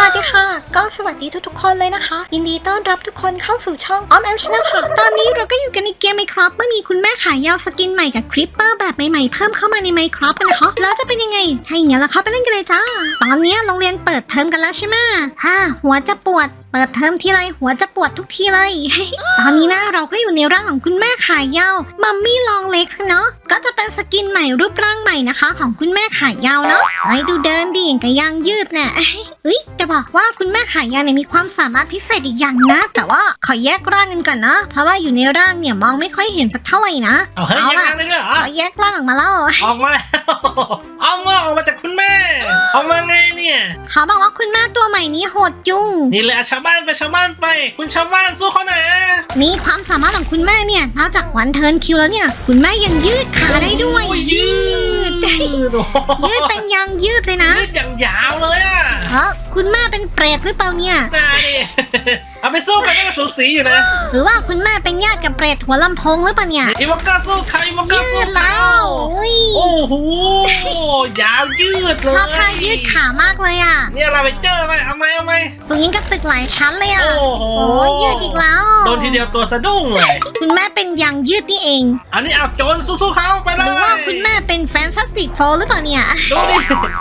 สวัสดีค่ะ ก็สวัสดีทุกๆคนเลยนะคะ ยินดีต้อนรับทุกคนเข้าสู่ช่องออมแอมชนะค่ะ ตอนนี้เราก็อยู่กันในเกมไมครับเมื่อมีคุณแม่ขายยาวสกินใหม่กับคริปเปอร์แบบใหม่ๆเพิ่มเข้ามาในไมครับกันนะคะแล้วจะเป็นยังไงถ้าอย่างนั้นเราเข้าไปเล่นกันเลยจ้า ตอนนี้โรงเรียนเปิดเทอมกันแล้วใช่ไหมฮ่าหัวจะปวดเปิดเทอมทีไรหัวจะปวดทุกทีเลย ตอนนี้นะเราก็อยู่ในร่างของคุณแม่ขายยาวมัมมี่ลองเล็กเนาะ ก็จะเป็นสกินใหม่รูปร่างใหม่นะคะ ของคุณแม่ขายยาวเนาะไอ้ยดูเดินดิอย่างกับยางยืดน่ะเฮ้ยจะบอกว่าคุณแม่ขายยาวเนี่ยมีความสามารถพิเศษอีกอย่างนะ แต่ว่าขอแยกร่างกันก่อนนะ เพราะว่าอยู่ในร่างเนี่ยมองไม่ค่อยเห็นสักเท่าไหร่นะ เอาเฮ้ยเอายังล่ะไงเลยด้วยเหรอขอแยกร่างออกมาแล้ว ออกมาแล้วเอางอกออกมาจากคุณแม่ ออกมาไงเนี่ย เขาบอกว่าคุณแม่ตัวใหม่นี้โหดจุงนี่เลยเอาชาวบ้านไปชาวบ้านไป คุณชาวบ้านสู้เขาหน่อยอะมีความสามารถของคุณแม่เนี่ยนอกจากวันเทิร์นคิวแล้วเนี่ย คุณแม่ยังยืดขาได้ด้วย โอ้ยืดยืดโอ้โหยืดเป็นยางยืดเลยนะยืดอย่างยาวเลยอะเออคุณแม่เป็นเปรตหรือเปล่าเนี่ย น่าดิเอาไปสู้กันก็สูสีอยู่นะหรือว่าคุณแม่เป็นญาติกับเปรตหัวลำโพงหรือเปล่าเนี่ยอีวอกก้าสู้ใครอีวอกก้ายืสู้ดใครแล้วอุ้ยโอ้โหยาวยืดเลยชอบท่ายืดขามากเลยอะ เนี่ยเราไปเจอไหมเอาไหมเอาไหมสูงยิ่งกับตึกหลายชั้นเลยอะ โอ้โหโอ้ยยืดอีกแล้วโดนทีเดียวตัวสะดุ้งเลย คุณแม่เป็นยางยืดนี่เอง อันนี้เอาโจรสู้ๆเขาไปหเลยรือว่าคุณแม่เป็นแฟนซัสติกโฟหรือเปล่าเนี่ย ดูดิ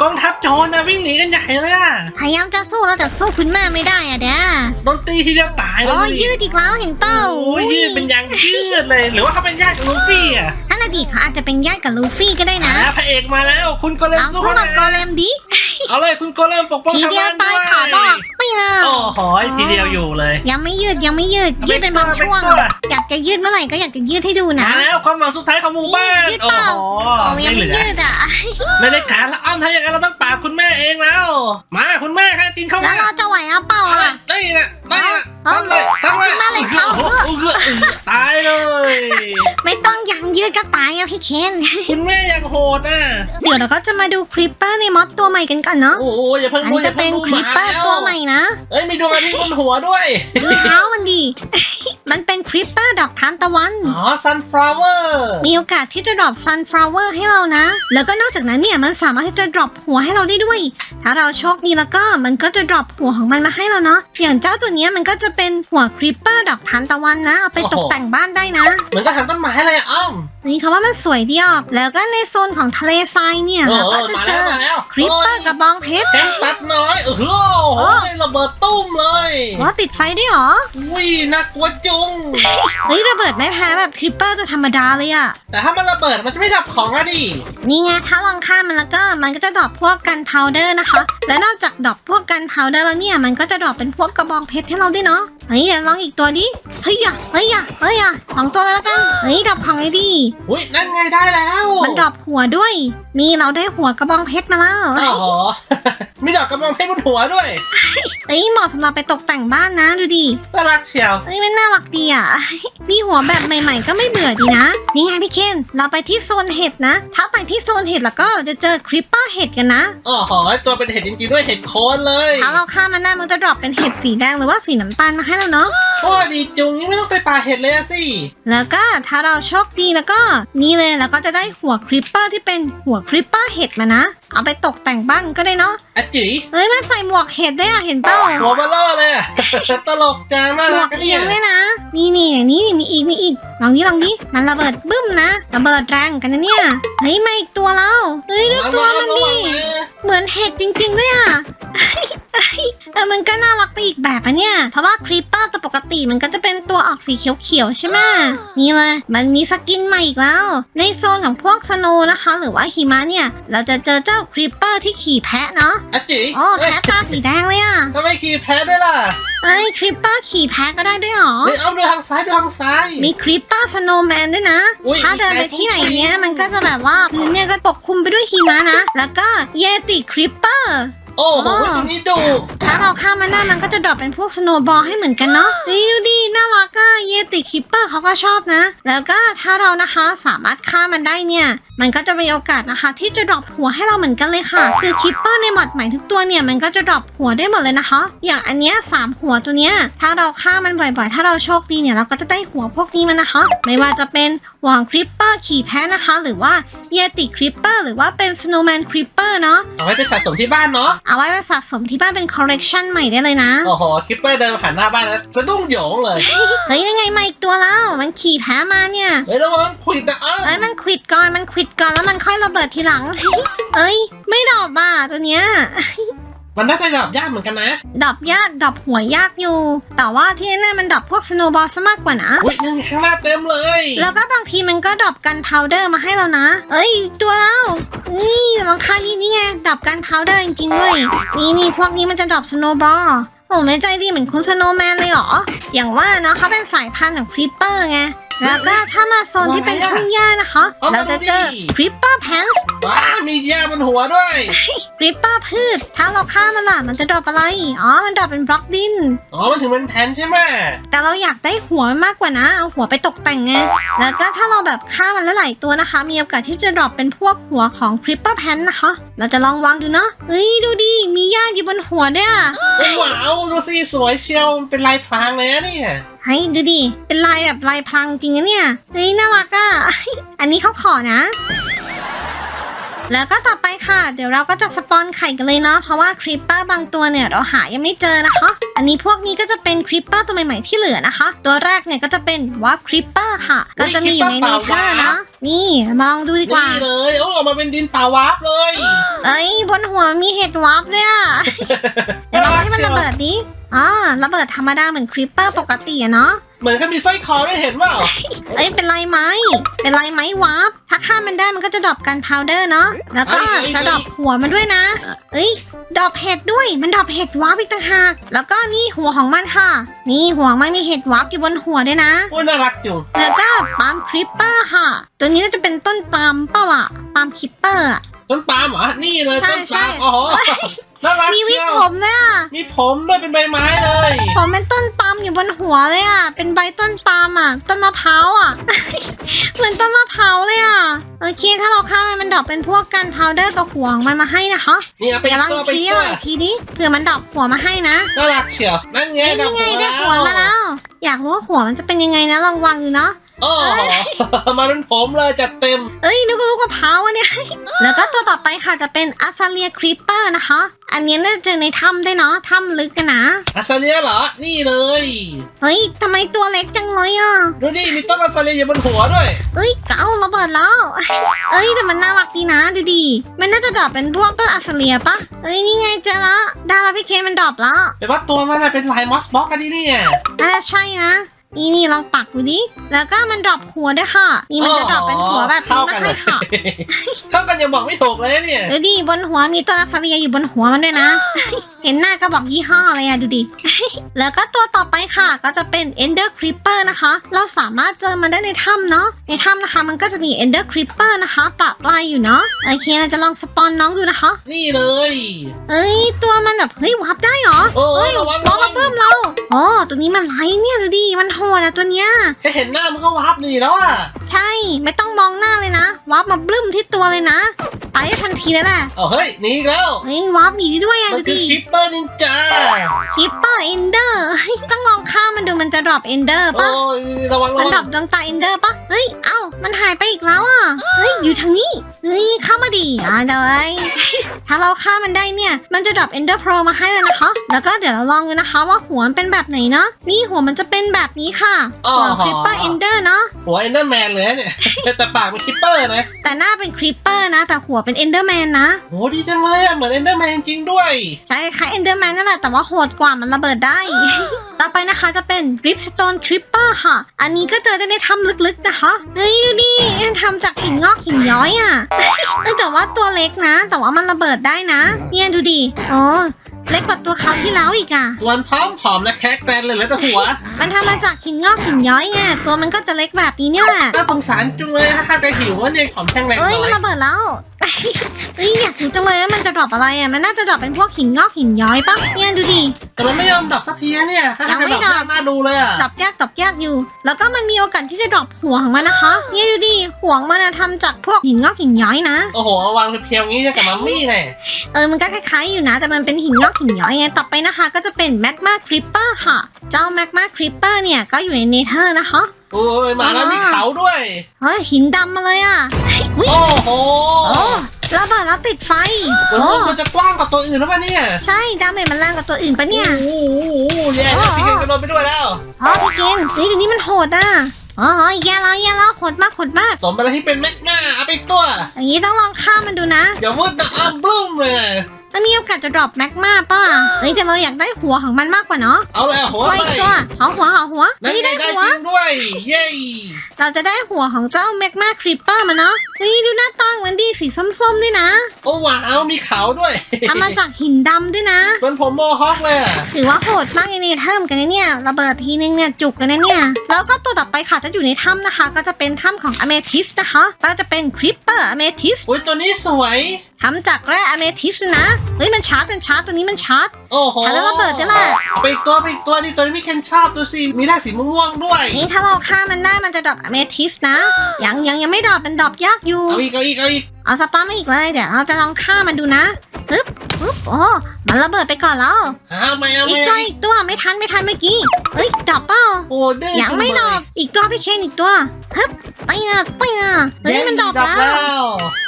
กองทัพโจรนะวิ่งหนีกันใหญ่เลยอะพยายามจะสู้แล้วแต่สู้คุณแม่ไม่ได้อะเด้อโดนตีทีเดียวตายเลโอ้ยยยืดอีกแล้วเห็นเปล่าโอ้ยยืดเป็นยางยืดเลย หรือว่าเขาเป็นญาติกับลูฟี่อะท่านอดีตเขาอาจจะเป็นญาติกับลูฟี่ก็ได้นะ อ่าพระเอกมาแล้ว คุณโกเลมลองสู้สู้เขาหกัน่บอยโกเลมดิ เอาเลยคุณโกเลมปกป้องชาวเดียบ้าวนตาด้วยขาบอก อาโอ้โหทีเดียวอยู่เลย ยังไม่ยืดยังไม่ยืดเอายืดเป็นบางช่วง เป็นตัว อยากจะยืดเมื่อไหร่ก็อยากจะยืดให้ดูนะ มาแล้วความหวังสุดท้ายของหมู่บ้านยืดโอ้เปล่า โหโอ้ยังไม่ไม่เหลือยืดอะ ไม่ได้ขาแล้วอ้อมถ้าอย่างนั้นเราต้องปราบคุณแม่เองแล้ว มาคุณแม่ค่ะกินเข้าแล้มาวเราจะไหวเอาเปล่าเอาอะเลยนี่นะนี่นะเอาซ้ำเลยเอาซ้ำเลยเอาขึ้นมาเลยเขาโอ้โหโอ้โหตายเลย ไม่ต้องยังยืดก็ตายอะพี่เคนคุณแม่ยังโหดอะเดี๋ยวเราก็จะมาดูคริปเปอร์ในมอดตัวใหม่กันก่อนเนาะ โอ้โหอย่าเพิ่งอันพูดอจะย่าเป็เพิ่นงพูดคริปเปอร์ตัวใหม่นะเอ้ยมีดวงอาทิตย์บนหัวด้วยดูเท้ามันดี มันเป็นคริปเปอร์ดอกทานตะวัน อ๋อ sunflower มีโอกาสที่จะดรอป sunflower ให้เรานะ แล้วก็นอกจากนั้นเนี่ยมันสามารถที่จะดรอปหัวให้เราได้ด้วย ถ้าเราโชคดีแล้วก็มันก็จะดรอปหัวของมันมาให้เราเนาะอย่างเจ้าตัวเนี้ยมันก็จะเป็นหัวคริปเปอร์ดอกทานตะวันนะเอาไปตกแต่งบ้านได้นะ เหมือนก็ทำต้นไม้เลยอะอ้อม นี่เขาว่ามันสวยดีออก แล้วก็ในโซนของทะเลทรายเนี่ยเอเราอก็จะมาเจแล้วอมาแล้ว คริปเปอร์กับบองเพชร แกงตัดน้อยเออโอ้โหระเบิดตุ้มเลย ว่าติดไฟด้วยเหรอ อุ้ยน่ากลัวจุง เฮ้ยระเบิดไม่แพ้แบบคริปเปอร์ตัวธรรมดาเลยอะแต่ถ้ามันระเบิดมันจะไม่ดับของอะดินี่ไงถ้าลองข้ามมันแล้วก็มันก็จะดรอปพวกกันพาวเดอร์นะคะ และนอกจากดรอปพวกกันพาวเดอร์แล้วเนี่ยมันก็จะดรอปเป็นพวกกระบองเพชรให้เราด้วยเนาะ เฮ้ยเดี๋ยวลองอีกตัวดิ เฮ้ยอย่าเฮ้ยอย่าเฮ้ยอย่าสองตัวแล้วกัน เฮ้ยดรอปของไอ้ดีอุ้ยนั่นไงได้แล้วมันดรอปหัวด้วย นี่เราได้หัวกระบองเพชรมาแล้วโอ้โหมีดอกกระบองเพชรบนหัวด้วยเฮ้ยเหมาะสำหรับไปตกแต่งบ้านนะดูดิ น่ารักเชียวเฮ้ยมันน่ารักดีอะ มีหัวแบบใหม่ ๆ ก็ไม่เบื่อดีนะ นี่ไงพี่เคน เราไปที่โซนเห็ดนะ ถ้าไปที่โซนเห็ดแล้วก็จะเจอคริปเปอร์เห็ดกันนะโอ้โหตัวเป็นเห็ดจริงๆด้วยเห็ดโคนเลย ถ้าเราข้ามมันได้มันจะดรอปเป็นเห็ดสีแดงหรือว่าสีน้ำตาลมาให้เราเนาะโอ้ดีจุงนี่ไม่ต้องไปป่าเห็ดเลยอะสิ แล้วก็ถ้าเราโชคดีแล้วก็นี่เลยแล้วก็จะได้หัวคริปเปอร์ที่เป็นหัวคริปเปอร์เห็ดมานะ เอาไปตกแต่งบ้านก็ได้เนาะอะจิ๋ยเฮ้ยมันใส่หมวกเห็ดด้วยอะเห็นเปล่าหัวเบลเลอร์เลยอะ ตลกจังน่าหมรัวกกกันเอีเนี่ยยงด้วยนะ นี่นี่นี่มีอีกมีอีกลองนี้ลองนี้มันระเบิดบึ้มนะระเบิดแรงกันนะเนี่ยเฮ้ยมาอีกตัวแล้วเฮ้ยดูตัวมันดิ เหมือนเห็ดจริงๆด้วยอะ เออมันก็น่ารักไปอีกแบบอะเนี่ย เพราะว่าครีปเปอร์ตัวปกติมันก็จะเป็นตัวออกสีเขียวๆใช่ไหมนี่เลย มันมีสกินใหม่อีกแล้ว ในโซนของพวกสโนว์นะคะ หรือว่าหิมะเนี่ย เราจะเจอเจ้าครีปเปอร์ที่ขี่แพะเนาะอะจิ๋ยโอ้แพะตาสีแดงเลยอะทำไมขี่แพ้ด้วยล่ะเอ้ยครีปเปอร์ขี่แพะก็ได้ด้วยเหรอเฮ้ยเอาดูทางซ้ายดูทางซ้าย มีคริปเปอร์สโนว์แมนด้วยนะอุ๊ยถ้าเดินไปที่ไหนเนี้ยมันก็จะแบบว่าพื้นเนี่ยก็ปกคลุมไปด้วยหิมะนะ แล้วก็เยติคริปเปอร์ โอ้โหตรงนี้ดุถ้าเราข้ามมันได้มันก็จะดรอปเป็นพวกสโนว์บอลให้เหมือนกันเนาะเฮ้ยดูดิน่ารักอะเยติคิปเปอร์เขาก็ชอบนะ แล้วก็ถ้าเรานะคะสามารถข้ามมันได้เนี่ย มันก็จะมีโอกาสนะคะ ที่จะดรอปหัวให้เราเหมือนกันเลยค่ะ คือคิปเปอร์ในหมอดใหม่ทุกตัวเนี่ยมันก็จะดรอปหัวได้หมดเลยนะคะ อย่างอันเนี้ยสามหัวตัวเนี้ยถ้าเราฆ่ามันบ่อยๆ ถ้าเราโชคดีเนี่ยเราก็จะได้หัวพวกนี้มันนะคะ ไม่ว่าจะเป็นวางคริปเปอร์ขี่แพ้นะคะ หรือว่าเยติคริปเปอร์หรือว่าเป็นสโนว์แมนคริปเปอร์เนาะเอาไว้ไปสะสมที่บ้านเนาะเอาไว้ไปสะสมที่บ้านเป็นคอลเลกชันใหม่ได้เลยนะ โอ้โหคิปเปอร์เดินผ่านหน้าบ้านแล้วสะดุ้งโหยงเลย เฮ้ยยังไงมาอีกตัวแล้วมันขี่แพ้มาเนี่ยเฮ้ยแล้วมันคุยนะเอ้าเอ้ยมันควิดก่อนมันควิดก่อนแล้วมันค่อยระเบิดทีหลังเอ้ยไม่ดอบอะตัวเนี้ย มันน่าจะดับยากเหมือนกันนะดอบยากดอบหัวยากอยู่ แต่ว่าที่แน่ๆมันดอบพวกสโนว์บอลซะมากกว่านะ อุ้ยนั่นไงข้างหน้าเต็มเลยแล้วก็บางทีมันก็ดรอปกันพาวเดอร์มาให้เรานะ เอ้ย ตัวเรานี่ลองค่านี้นี่ไงดรอปกันพาวเดอร์จริงๆด้วยนี่นี่พวกนี้มันจะดรอปสโนว์บอลโอ้ไม่ใจดีเหมือนคุณสโนว์แมนเลยเหรอ อย่างว่าเนาะเขาเป็นสายพันธุ์ของคริปเปอร์ไง แล้วก็ถ้ามาโซนที่เป็นทุ่งหญ้านะคะเราจะเจอคริปเปอร์แพนส์ว้ามีแย่บนหัวด้วย คริปเปอร์พืช ถ้าเราฆ่ามันล่ะมันจะดรอปอะไร อ๋อ มันดรอปเป็นบล็อกดิน อ๋อ มันถึงเป็นแผ่นใช่ไหมแต่เราอยากได้หัวมันมากกว่านะ เอาหัวไปตกแต่งไง แล้วก็ถ้าเราแบบฆ่ามันหลายๆตัวนะคะ มีโอกาสที่จะดรอปเป็นพวกหัวของคริปเปอร์แพนนะคะ เราจะลองวางดูเนาะเฮ้ยดูดิมีหญ้าอยู่บนหัวด้วยอะว้าวดูสิสวยเชียวมันเป็นลายพรางเลยนะเนี่ยเฮ้ยดูดิ เป็นลายแบบลายพรางจริงนะเนี่ย เฮ้ยน่ารักอะอันนี้เขาขอนะ แล้วก็ต่อไปค่ะ เดี๋ยวเราก็จะสปอนไข่กันเลยเนาะ เพราะว่าคริปเปอร์บางตัวเนี่ยเราหายังไม่เจอนะคะ อันนี้พวกนี้ก็จะเป็นคริปเปอร์ตัวใหม่ๆที่เหลือนะคะ ตัวแรกเนี่ยก็จะเป็นวับคริปเปอร์ค่ะ ก็จะมีอยู่ในเนเธอร์เนาะนี่มาลองดูดีกว่า นี่เลยโอ้ออกมาเป็นดินป่าวาร์ปเลย เอ้ยบนหัวมีเห็ดวับเลยอะเดี๋ยวลองให้มันระเบิดดิ อ๋อระเบิดธรรมดาเหมือนคริปเปอร์ปกติอะเนาะ เหมือนกับมีสร้อยคอด้วยเห็นเปล่าเอ้ยเป็นลายไม้เป็นลายไม้วาร์ปถ้าฆ่ามันได้มันก็จะดรอปกันพาวเดอร์เนาะ แล้วก็จะดรอปหัวมันด้วยนะ เอ้ยดรอปเห็ดด้วย มันดรอปเห็ดวาร์ปอีกต่างหาก แล้วก็นี่หัวของมันค่ะ นี่หัวมันมีเห็ดวาร์ปอยู่บนหัวด้วยนะ โอ้ยน่ารักจุงแล้วก็ปาล์มคริปเปอร์ค่ะ ตัวนี้น่าจะเป็นต้นปาล์มเปล่าอะปาล์มคริปเปอร์อะต้นปาล์มเหรอ นี่เลยใช่ต้นใช่ปาล์มโอ้โห น่ารักมีวิเชีกยวผมเลยอะมีผมด้วยเป็นใบไม้เลย ผมเป็นต้นปาล์มอยู่บนหัวเลยอะเป็นใบต้นปาล์มอะต้นมะพร้าวอะเหมือนต้นมะพร้าวเลยอะโอเค ถ้าเราฆ่ามันมันดรอปเป็นพวกกันพาวเดอร์กับหัวของมันมาให้นะคะนี่เอาไปเดี๋ยวลองตัวอีกไปทีตัเดียววอีกทีนี้เผื่อมันดรอปหัวมาให้นะน่ารักเชียวนั่นไงเอ้ยนี่ไงได้หัวมาแล้ว อยากรู้ว่าหัวมันจะเป็นยังไงนะลองวางดูเนาะ โอ้โหมาเป็นผมเลยจัดเต็ม เอ้ยนึกว่าลูกมะพร้าวอะเนี่ย แล้วก็ตัวต่อไปค่ะจะเป็นอัซาเลียครีปเปอร์นะคะ อันนี้น่าจะเจอในถ้ำได้วยเนาะถ้ำลึกกันนะ อาซาเลียเหรอ นี่เลย เฮ้ยทำไมตัวเล็กจังเลยอะ ดูดิมีต้นอาซาเลียอยู่บนหัวด้วย เอ้ยเก้าระเบิดแล้ว เอ้ยแต่มันน่ารักดีนะดูดิมันน่าจะดรอปเป็นพวกต้นอัซาเลียปะเอ้ยนี่ไงเจอละดาราพี่เคมันดรอปแล้วแต่ว่าตัวมันน่ะเป็นลายมอสบ็อกกันนี่เนี่ยน่าจะใช่นะ นี่นี่ลองปักดูดิแล้วก็มันดรอปหัวด้วยค่ะ นี่มันจะดรอปเป็นหัวแบบนี้เข้ามากันให้เลยค่ะเข้ากันยังบอกไม่ถูกเลยเนี่ยดูดิบนหัวมีต้นอัสเลียอยู่บนหัวมันด้วยนะ เห็นหน้าก็บอกยี่ห้ออะไรอะดูดิ แล้วก็ตัวต่อไปค่ะก็จะเป็น Ender Creeper นะคะ เราสามารถเจอมันได้ในถ้ำเนาะ ในถ้ำนะคะ มันก็จะมี Ender Creeper นะคะปรับลายอยู่เนาะ โอเคเราจะลองสปอนน้องดูนะคะ นี่เลย เอ้ยตัวมันแบบเฮ้ยวับได้เหรอโอ้เฮ้ยระวังวับ ระวัมางเพิ่มเราอ๋อตัวนี้มันไรเนี่ยดูดิ มันโหดอะตัวเนี้ย แค่เห็นหน้ามันก็วาร์ปหนีแล้วอะ ใช่ ไม่ต้องมองหน้าเลยนะวับมาบลึ้มที่ตัวเลยนะไปได้ทันทีแล้วแหละเอาเฮ้ยหนีอีกแล้ว เฮ้ยวับหนีได้ด้วยอะมันดูคือดิ คิปเปอร์นินจา ฮิปเปอร์เอนเดอร์ ต้องลองข้ามมันดูมันจะดรอปเอนเดอร์โอ้ปะยระวังระมันดรวัองปดวงตาเอนเดอร์ปะเฮ้ย เอ้า มันหายไปอีกแล้วอะ เฮ้ย อยู่ทางนี้ เฮ้ย เข้ามาดีอะเดี๋ยวไอ้ถ้าเราฆ่ามันได้เนี่ย มันจะดรอปเอนเดอร์โปรมาให้เลยนะคะ แล้วก็เดี๋ยวเราลองดูนะคะว่าหัวมันเป็นแบบไหนเนาะนี่หัวมันจะเป็นแบบนี้ค่ะหัวคริปเปอร์เอนเดอร์เนาะหัวเอนเดอร์แมนเลยเนี่ย แต่ปากเป็นคิปเปอร์นะแต่หน้าเป็นคริปเปอร์นะแต่หัวเป็นเอนเดอร์แมนนะ โหดีจังเลยอะเหมือนเอนเดอร์แมนจริงด้วย ใช่คล้ายเอนเดอร์แมนนั่นแหละแต่ว่าโหดกว่ามันระเบิดได้ ต่อไปนะคะจะเป็น Ripstone Creeper ค่ะ อันนี้ก็เจอได้ในถ้ำลึกๆนะคะ เฮ้ยดูดิทำจากหินงอกหินย้อยอะ เอ้ยแต่ว่าตัวเล็กนะ แต่ว่ามันระเบิดได้นะ เนี่ยดูดิโอ้ เล็กกว่าตัวเขาวที่แล้วอีกอะ ตัวมันพร้อมผอมและแคกแตนเลยเหลือแต่หัว มันทำมาจากหินงอกหินย้อยไงตัวมันก็จะเล็กแบบนี้เนี่ยแหละน่าสงสารจุงเลยถ้าข้าจะหิวว่าเนี่ยผอมแข็งแรงเอ้ยน้มัอนยระเบิดแล้ว เอ้ยอยากรู้จังเลยว่ามันจะดรอปอะไรอะมันน่าจะดรอปเป็นพวกหินงอกหินย้อยปะเนี่ยดูดิแต่มันไม่ยอมดอกสักทีนะเนี่ยถ้ายังทำไม่ให้ดอกดอกยากน่าดูเลยอะดรอปยากดรอปยากอยู่ แล้วก็มันมีโอกาสที่จะดรอปหัวของมันนะคะ เนี่ยดูดิหัวของมันอะทำจากพวกหินงอกหินย้อยนะโอ้โหเอาวางเพียวๆงี้จะกับมัมมี่แน่เออมันก็คล้ายๆอยู่นะ แต่มันเป็นหินงอกหินย้อยไงต่อไปนะคะ ก็จะเป็นแมกมาคริปเปอร์ค่ะ เจ้าแมกมาคริปเปอร์เนี่ยก็อยู่ในเนเธอร์นะคะโอ้ยมาแล้วอ๋อมีเขาด้วยเฮ้ยหินดำมาเลยอะอุ๊ยโอ้โหโอ้ ระเบิดแล้วติดไฟตัวโอ้นู้นมันจะกว้างกว่าตัวอื่นหรือเปล่าเนี่ยใช่ดาเมจมันแรงกว่าตัวอื่นปะเนี่ย โอ้โหแย่แล้วพี่เคนก็โดนไปด้วยแล้วอ๋อพี่เกนนี่เดี๋ยวนี้มันโหดอะอ๋อแย่แล้วแย่แล้วโหดมากโหดมาก สมเป็นที่เป็นแม็กมาเอาไปอีกตัว อย่างนี้ต้องลองฆ่ามันดูนะอย่ามืดนะอ้ามบลูมเลยมันมีโอกาสจะดรอปแม็กมาป่ะเฮ้ยแต่เราอยากได้หัวของมันมากกว่าเนาะ เอาเลยหัวไว้ไปอีกตัวเอาหัวเอาหัวนั่นนี่ไงได้ได้หัวจริงด้วย เย้ เราจะได้หัวของเจ้าแม็กมาครีปเปอร์มาเนาะ เฮ้ยดูหน้าตั้งมันดีสีส้มๆด้วยนะ โอ้ว้าวมีเขาด้วยทำมาจากหินดำด้วยนะ เป็นผมโมฮอคเลยอะถือว่าโหดมากในเทิมกันนะเนี่ยระเบิดทีนึงเนี่ยจุกกันนะเนี่ย แล้วก็ตัวต่อไปค่ะจะอยู่ในถ้ำนะคะ ก็จะเป็นถ้ำของอเมทิสนะคะก็จะเป็นคริปเปอร์อเมทิสอุ้ยตัวนี้สวยทำจากแร่อเมทิสนะ เฮ้ยมันชาร์จมันชาร์จตัวนี้มันชาร์จโอ้โหชาร์จแล้วระเบิดนี่แหละเอาไปอีกตัวไปอีกตัวนี่ตัวนี้พี่เคนชอบตัวสีมีได้สีม่วงๆด้วย นี่ถ้าเราฆ่ามันได้มันจะดรอปอเมทิสนะ ยังยังยังไม่ดรอปมันดรอปยากอยู่ เอาอีกเอาอีกเอาอีกเอาสปามาอีกเลยเดี๋ยวเราจะลองฆ่ามันดูนะปึ๊บปึ๊บโอ้ มันระเบิดไปก่อนแล้วเอาไม่เอาอีกไม่ตัวเอาอีกตัวไม่ทันไม่ทันเมื่อกี้เฮ้ยดรอปเปล่าโอ้ดื้อยังไม่ดรอปอีกตัวพี่เคนอีกตัวฮึบไปอะไปอะเฮ้ยมันดรอปแล้ว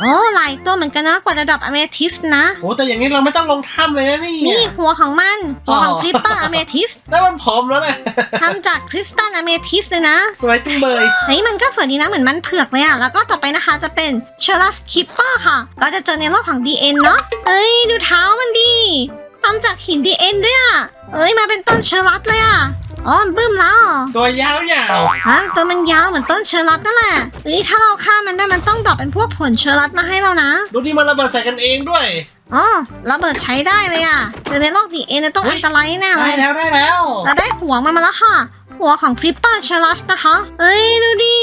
โอ้หลายตัวเหมือนกันนะกว่าจะดรอปอเมทิสนะ โอ้แต่อย่างนี้เราไม่ต้องลงถ้ำเลยนะนี่ นี่หัวของมันหัวของอ๋อคริปเปอร์อเมทิสแล้วมันผอมแล้วนะ ทำจากคริสตัลอเมทิสเลยนะสวยจุงเบยเฮ้ยมันก็สวยดีนะเหมือนมันเผือกเลยอะแล้วก็ต่อไปนะคะจะเป็นเชลัสคิปเปอร์ค่ะ ก็จะเจอในโลกของ DN เนาะเอ้ยดูเท้ามันดี ทำจากหิน DN ด้วยอะเอ้ยมาเป็นต้นเชลัสเลยอะอ๋อมันบึ้มแล้วตัวยาวยาวฮะตัวมันยาวเหมือนต้นเชอร์รัตนั่นแหละเฮ้ยถ้าเราฆ่ามันได้มันต้องดรอปเป็นพวกผลเชอร์รัตมาให้เรานะ ดูดิมันระเบิดใส่กันเองด้วย อ๋อระเบิดใช้ได้เลยอะแต่ในโลกดีเอ็นต้องเฮ้ยอันตรายแน่เลได้ยแล้วได้แล้ว เราได้หัวมันมาแล้วค่ะ หัวของคริปเปอร์เชอร์รัสนะคะ เอ้ยดูดิ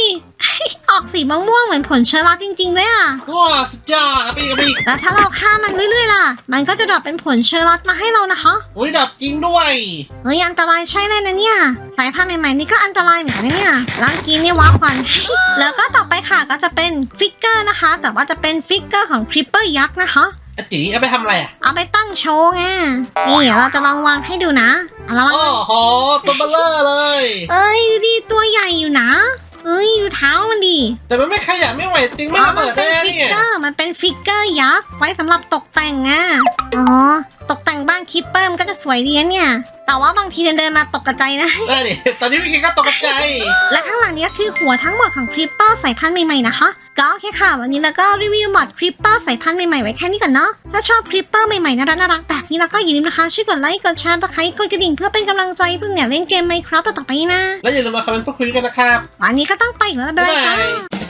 ออกสีม่วงๆเหมือนผลเชอร์รัตจริงๆเลยอะว้าสุดยอดเอาไปอีกเอาไปอีกแล้วถ้าเราฆ่ามันเรื่อยๆล่ะ มันก็จะดรอปเป็นผลเชอร์รัตมาให้เรานะคะอุ้ยดับจริงด้วยเฮ้ยอันตรายใช่เลยนะเนี่ย สายพันธุ์ใหม่ๆนี่ก็อันตรายเหมือนกันนะเนี่ยล้างกินนี่ว้าวก่อนแล้วก็ต่อไปค่ะก็จะเป็นฟิกเกอร์นะคะ แต่ว่าจะเป็นฟิกเกอร์ของคริปเปอร์ยักษ์นะคะ อาจีเอาไปทำอะไรอะเอาไปตั้งโชว์ไง นี่เดี๋ยวเราจะลองวางให้ดูนะเอาละวางโอ้โหตัวเบลเลอร์เลย เอ้ยดูดิตัวใหญ่อยู่นะ เอ้ยดูเท้ามันดิแต่มันไม่ขยับไม่ไหวจริงไม่อ๋อระมัเบิดเป็นได้ฟิกเนี่ยเกอร์ มันเป็นฟิกเกอร์ยักษ์ไว้สำหรับตกแต่งอะ อ๋อตกแต่งบ้านคิปเปอร์มันก็จะสวยดีนะเนี่ย แต่ว่าบางทีเดินๆมาตกกระใจนะได้ดิตอนนี้พี่เคนก็ตกใจ และข้างหลังนี้ก็คือหัวทั้งหมดของคริปเปอร์สายพันธุ์ใหม่ๆนะคะ ก็โอเคค่ะ วันนี้เราก็รีวิวมอดคริปเปอร์สายพันธุ์ใหม่ๆไว้แค่นี้ก่อนเนาะ ถ้าชอบคริปเปอร์ใหม่ๆน่ารักน่ารักๆแบบนี้แล้วก็อย่าลืมนะคะช่วยกดไลค์ กดแชร์ตะไคร้กดกระดิ่งเพื่อเป็นกำลังใจให้เพื่อนเนี่ยเล่นเกมไหมครับต่อไปนะ แล้วอย่าลืมมาคอมเมนต์พูดคุยกันนะครับ วันนี้ก็ต้องไปแล้วบ๊ายบายจ้า